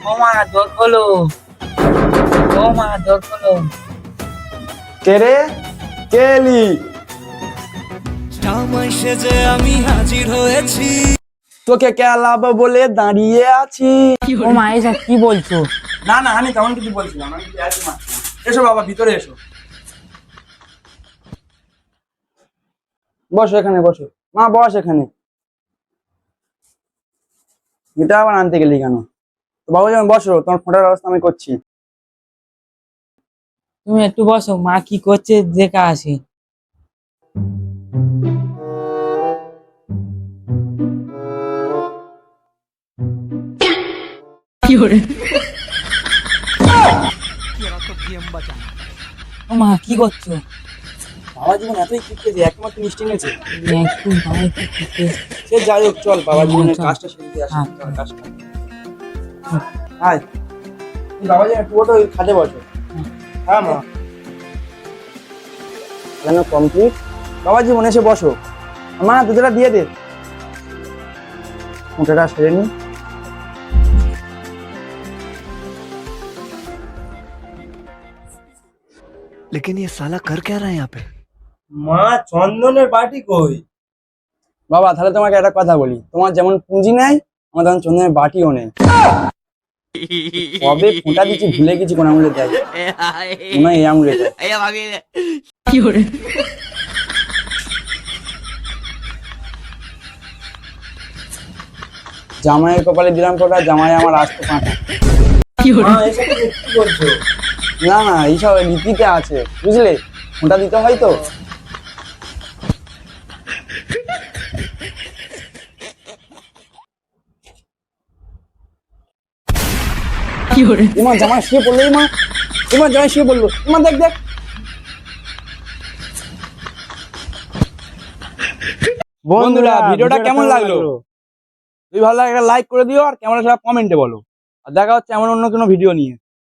ও মা দর খোলো ও মা দর খোলো কে রে? কে এলি? জামাই সেজে আমি হাজির হয়েছি। তোকে কেলাবো বলে দাঁড়িয়ে আছি? ও মা এসব কি বলছো? না না আমি তেমন কিছু বলছিলাম আমি আছি মা এসো বাবা ভিতরে এসো। বসো এখানে বসো। মা বস এখানে। এটা আবার আনতে গেলি কেন? বাবু যেমন বসো তোমার ফোটার ব্যবস্থা আমি করছি। তুমি একটু বসো মা কি করছে দেখা আসি। মা কি করছ? বাবা জীবন এতই শিখতেছে একমাত্র মিষ্টি মায়ের সে যাই হোক চল বাবা জীবনের কাজটা শিখতে আসি হ্যাঁ। কাজটা। আয় তুই বাবা জীবন একটু ওটা ওই খাটে বসো হ্যাঁ মা কেন কমপ্লিট বাবা জীবন এসে বসো মা দুধটা দিয়ে দে মোটাটা সেরে নি लेकिन ये साला कर क्या रहा है यहाँ पे মা চন্দনের বাটি কই বাবা তাহলে তোমাকে একটা কথা বলি তোমার যেমন পুঁজি নেই আমার চন্দনের বাটিও নেই। কবে ফোঁটা দিচ্ছি ভুলে গেছি কোন আঙুলে দেয় মনে হয় এই আঙুলে দেয় জামাইয়ের কপালে দিলাম কোটা জামাই আমার আসতে পাঁঠা কি কি না না এইসব রীতিতে আছে বুঝলে? ফোঁটা দিতে হয় তো। ইমা জামাই শুয়ে পড়ল ইমা। ইমা জামাই শুয়ে পড়ল। ইমা দেখ দেখ। বন্ধুরা ভিডিওটা কেমন লাগল? যদি ভালো লাগে একটা লাইক করে দিও আর কেমন লাগল কমেন্টে বলো। আর দেখা হচ্ছে এমন অন্য কোনো ভিডিও নিয়ে।